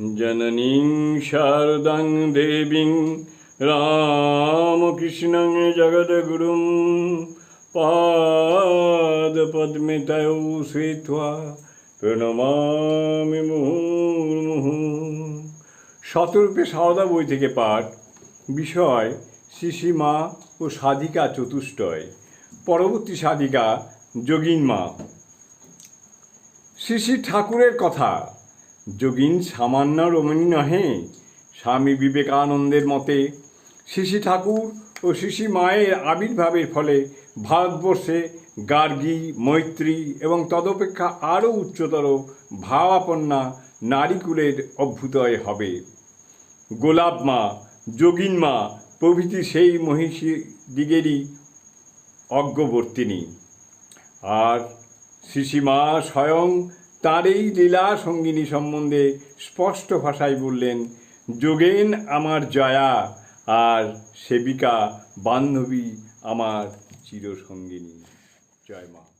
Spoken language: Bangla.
জননীং শারদাং দেবীং রামকৃষ্ণং জগদ্গুরুম পাদপদ্মে তয়ৌ শ্রীত্বা প্রণমামি মুহুর্মুহু। শতরূপে সারদা বই থেকে পাঠ, বিষয় শিশিমা ও সাধিকা চতুষ্টয়। পরবর্তী সাধিকা যোগিন মা। শ্রী শ্রী ঠাকুরের কথা যোগিন সামান্য রমণী নহে। স্বামী বিবেকানন্দের মতে, শিশি ঠাকুর ও শিশি মায়ের আবির্ভাবের ফলে ভারতবর্ষে গার্গী, মৈত্রী এবং তদপেক্ষা আরও উচ্চতর ভাবাপন্না নারীকুলের অভ্যুদয় হবে। গোলাপ মা, যোগিন মা প্রভৃতি সেই মহিষী দিগেরই অজ্ঞবর্তিনী আর শিশিমা স্বয়ং তার এই লীলা সঙ্গিনী সম্বন্ধে স্পষ্ট ভাষায় বললেন, যোগেন আমার জয়া, আর সেবিকা বান্ধবী আমার চিরসঙ্গিনী। জয় মা।